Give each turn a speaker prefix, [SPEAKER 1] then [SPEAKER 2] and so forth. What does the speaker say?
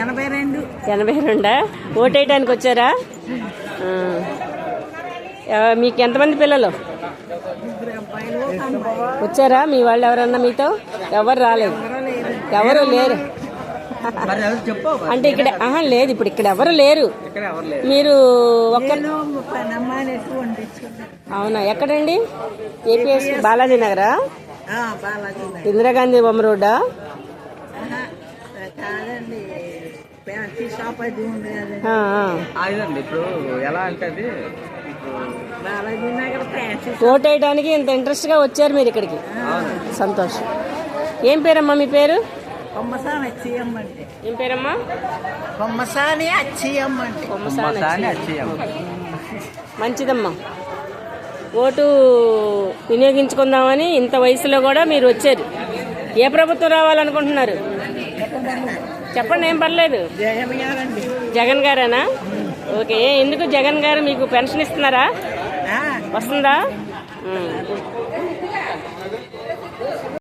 [SPEAKER 1] ఎనభై రెండు.
[SPEAKER 2] ఎనభై రెండా? ఓటేయడానికి వచ్చారా? మీకు ఎంతమంది పిల్లలు? వచ్చారా? మీ వాళ్ళు ఎవరన్నా మీతో? ఎవరు రాలేదు. ఎవరు లేరు. అంటే ఇక్కడ ఆహా లేదు ఇప్పుడు ఇక్కడ ఎవరు లేరు. మీరు ఒక్క అవునా ఎక్కడండి? ఏపీఎస్ బాలాజీ నగరా
[SPEAKER 1] ఆ, బాలాజీ నగర్.
[SPEAKER 2] ఇందిరాగాంధీ బొమ్మ రోడ్డా?
[SPEAKER 3] అదండి ఇప్పుడు ఎలా అంటే అది ఇప్పుడు
[SPEAKER 1] బాలాజీ నగర్ ఫ్యాన్సీ
[SPEAKER 2] ఓటేయడానికి ఇంత ఇంట్రెస్ట్గా వచ్చారు మీరు ఇక్కడికి. సంతోషం. ఏం పేరమ్మా మీ పేరు?
[SPEAKER 1] కొమ్మసాని అచ్చియమ్మ అంటే
[SPEAKER 2] ఏం పేరమ్మా?
[SPEAKER 1] కొమ్మసాని అచ్చియమ్మ అంటే
[SPEAKER 2] కొమ్మసాని
[SPEAKER 3] సాని
[SPEAKER 2] అచ్చి.
[SPEAKER 3] వచ్చేయం
[SPEAKER 2] మంచిదమ్మా. ఓటు వినియోగించుకుందామని ఇంత వయసులో కూడా మీరు వచ్చారు. ఏ ప్రభుత్వం రావాలనుకుంటున్నారు? చెప్పండి ఏం పర్లేదు.
[SPEAKER 1] జగన్
[SPEAKER 2] గారేనా? ఓకే ఎందుకు జగన్ గారు మీకు పెన్షన్ ఇస్తున్నారా? వస్తుందా.